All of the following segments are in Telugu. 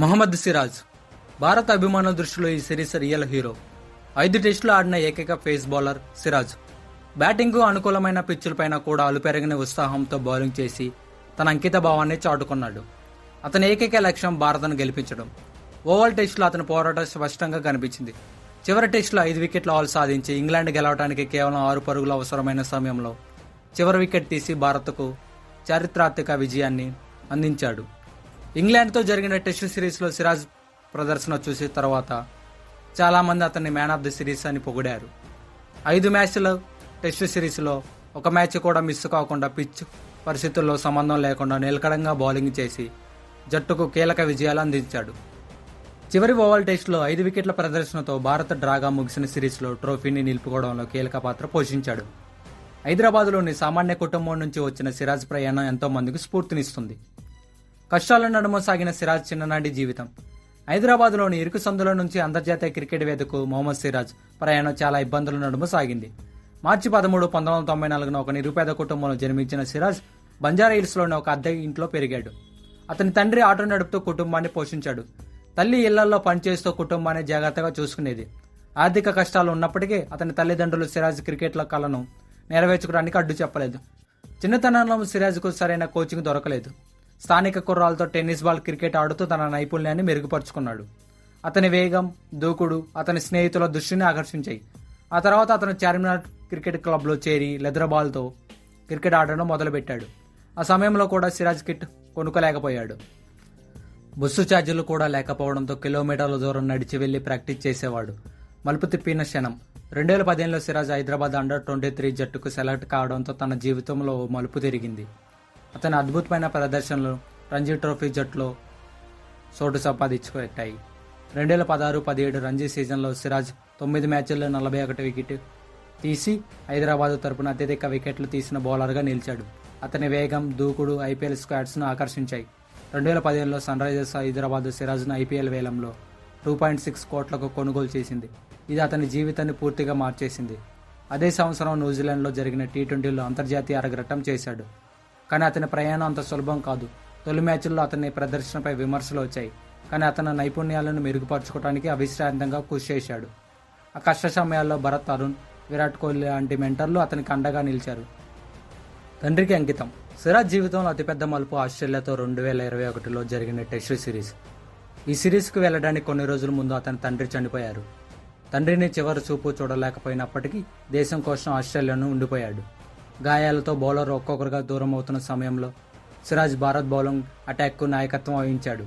మొహమ్మద్ సిరాజ్ భారత అభిమానుల దృష్టిలో ఈ సిరీస్ రియల్ హీరో. ఐదు టెస్టులు ఆడిన ఏకైక ఫేస్ బౌలర్ సిరాజ్. బ్యాటింగ్కు అనుకూలమైన పిచ్చులపైన కూడా అలుపెరగని ఉత్సాహంతో బౌలింగ్ చేసి తన అంకిత భావాన్ని చాటుకున్నాడు. అతని ఏకైక లక్ష్యం భారత్ను గెలిపించడం. ఓవల్ టెస్టులో అతని పోరాటం స్పష్టంగా కనిపించింది. చివరి టెస్టులో ఐదు వికెట్ల ఆల్ సాధించి ఇంగ్లాండ్ గెలవడానికి కేవలం ఆరు పరుగులు అవసరమైన సమయంలో చివరి వికెట్ తీసి భారత్కు చారిత్రాత్మక విజయాన్ని అందించాడు. ఇంగ్లాండ్తో జరిగిన టెస్ట్ సిరీస్లో సిరాజ్ ప్రదర్శన చూసిన తర్వాత చాలామంది అతన్ని మ్యాన్ ఆఫ్ ది సిరీస్ అని పొగిడారు. ఐదు మ్యాచ్ల టెస్ట్ సిరీస్లో ఒక మ్యాచ్ కూడా మిస్ కాకుండా పిచ్ పరిస్థితుల్లో సంబంధం లేకుండా నిలకడంగా బౌలింగ్ చేసి జట్టుకు కీలక విజయాలు అందించాడు. చివరి ఓవల్ టెస్ట్లో ఐదు వికెట్ల ప్రదర్శనతో భారత్ డ్రాగా ముగిసిన సిరీస్లో ట్రోఫీని నిలుపుకోవడంలో కీలక పాత్ర పోషించాడు. హైదరాబాద్లోని సామాన్య కుటుంబం నుంచి వచ్చిన సిరాజ్ ప్రయాణం ఎంతో మందికి స్ఫూర్తినిస్తుంది. కష్టాల నడుమ సాగిన సిరాజ్ చిన్ననాటి జీవితం. హైదరాబాద్లోని ఇరుకు సందుల నుంచి అంతర్జాతీయ క్రికెట్ వేదికకు మొహమ్మద్ సిరాజ్ ప్రయాణం చాలా ఇబ్బందుల నడుమ సాగింది మార్చి పదమూడు పంతొమ్మిది వందల తొంభై నాలుగున ఒక నిరుపేద కుటుంబంలో జన్మించిన సిరాజ్ బంజారా హిల్స్లోని ఒక అద్దె ఇంట్లో పెరిగాడు. అతని తండ్రి ఆటో నడుపుతూ కుటుంబాన్ని పోషించాడు. తల్లి ఇళ్ళలో పనిచేస్తూ కుటుంబాన్ని జాగ్రత్తగా చూసుకునేది. ఆర్థిక కష్టాలు ఉన్నప్పటికీ అతని తల్లిదండ్రులు సిరాజ్ క్రికెట్ల కళను నెరవేర్చుకోవడానికి అడ్డు చెప్పలేదు. చిన్నతనంలో సిరాజ్కు సరైన కోచింగ్ దొరకలేదు. స్థానిక కుర్రాలతో టెన్నిస్ బాల్ క్రికెట్ ఆడుతూ తన నైపుణ్యాన్ని మెరుగుపరుచుకున్నాడు. అతని వేగం దూకుడు అతని స్నేహితుల దృష్టిని ఆకర్షించాయి. ఆ తర్వాత అతను చార్మినార్ క్రికెట్ క్లబ్లో చేరి లెదర్ బాల్తో క్రికెట్ ఆడడం మొదలుపెట్టాడు. ఆ సమయంలో కూడా సిరాజ్ కిట్ కొనుక్కోలేకపోయాడు. బస్సు ఛార్జీలు కూడా లేకపోవడంతో కిలోమీటర్ల దూరం నడిచి వెళ్ళి ప్రాక్టీస్ చేసేవాడు. మలుపు తిప్పిన క్షణం. రెండు వేల పదిహేనులో Siraj Hyderabad under twenty three జట్టుకు సెలెక్ట్ కావడంతో తన జీవితంలో మలుపు తిరిగింది. అతని అద్భుతమైన ప్రదర్శనలు రంజీ ట్రోఫీ జట్లో చోటు సంపాదించుకొట్టాయి రెండు వేల పదహారు పదిహేడు రంజీ సీజన్లో సిరాజ్ తొమ్మిది మ్యాచ్ల్లో నలభై ఒకటి వికెట్ తీసి హైదరాబాద్ తరపున అత్యధిక వికెట్లు తీసిన బౌలర్గా నిలిచాడు. అతని వేగం దూకుడు ఐపీఎల్ స్క్వాడ్స్ను ఆకర్షించాయి. రెండు వేల పదిహేనులో సన్ రైజర్స్ హైదరాబాద్ సిరాజ్ను ఐపీఎల్ వేలంలో టూ పాయింట్ సిక్స్ కోట్లకు కొనుగోలు చేసింది. ఇది అతని జీవితాన్ని పూర్తిగా మార్చేసింది. అదే సంవత్సరం న్యూజిలాండ్లో జరిగిన టీ ట్వంటీలో అంతర్జాతీయ అరగట్టం చేశాడు. కానీ అతని ప్రయాణం అంత సులభం కాదు. తొలి మ్యాచ్ల్లో అతని ప్రదర్శనపై విమర్శలు వచ్చాయి. కానీ అతని నైపుణ్యాలను మెరుగుపరచుకోవడానికి అవిశ్రాంతంగా కృషి చేశాడు. ఆ కష్ట సమయాల్లో భరత్ అరుణ్ విరాట్ కోహ్లీ లాంటి మెంటర్లు అతనికి అండగా నిలిచారు. తండ్రికి అంకితం. సిరాజ్ జీవితంలో అతిపెద్ద మలుపు ఆస్ట్రేలియాతో రెండు వేల ఇరవై ఒకటిలో జరిగిన టెస్ట్ సిరీస్. ఈ సిరీస్కు వెళ్ళడానికి కొన్ని రోజుల ముందు అతని తండ్రి చనిపోయారు. తండ్రిని చివరి చూపు చూడలేకపోయినప్పటికీ దేశం కోసం ఆస్ట్రేలియాను ఉండిపోయాడు. గాయాలతో బౌలర్ ఒక్కొక్కరుగా దూరం అవుతున్న సమయంలో సిరాజ్ భారత్ బౌలింగ్ అటాక్కు నాయకత్వం వహించాడు.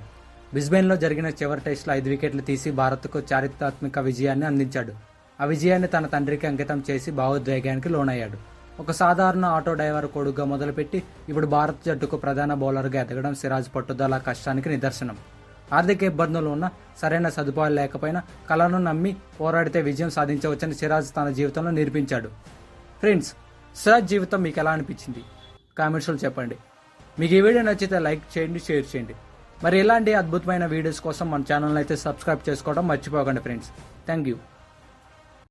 బిస్బెన్లో జరిగిన చివరి టెస్టులో ఐదు వికెట్లు తీసి భారత్కు చారిత్రాత్మక విజయాన్ని అందించాడు. ఆ విజయాన్ని తన తండ్రికి అంకితం చేసి భావోద్వేగానికి లోనయ్యాడు. ఒక సాధారణ ఆటో డ్రైవర్ కొడుకుగా మొదలుపెట్టి ఇప్పుడు భారత్ జట్టుకు ప్రధాన బౌలర్గా ఎదగడం సిరాజ్ పట్టుదల కష్టానికి నిదర్శనం. ఆర్థిక ఇబ్బందులు ఉన్న సరైన సదుపాయాలు లేకపోయినా కళను నమ్మి పోరాడితే విజయం సాధించవచ్చని సిరాజ్ తన జీవితంలో నిరూపించాడు. ఫ్రెండ్స్ సిరాజ్ జీవితం మీకు ఎలా అనిపించింది? కామెంట్స్లో చెప్పండి. మీకు ఈ వీడియో నచ్చితే లైక్ చేయండి షేర్ చేయండి. మరి ఇలాంటి అద్భుతమైన వీడియోస్ కోసం మన ఛానల్ అయితే సబ్స్క్రైబ్ చేసుకోవడం మర్చిపోకండి ఫ్రెండ్స్. Thank you.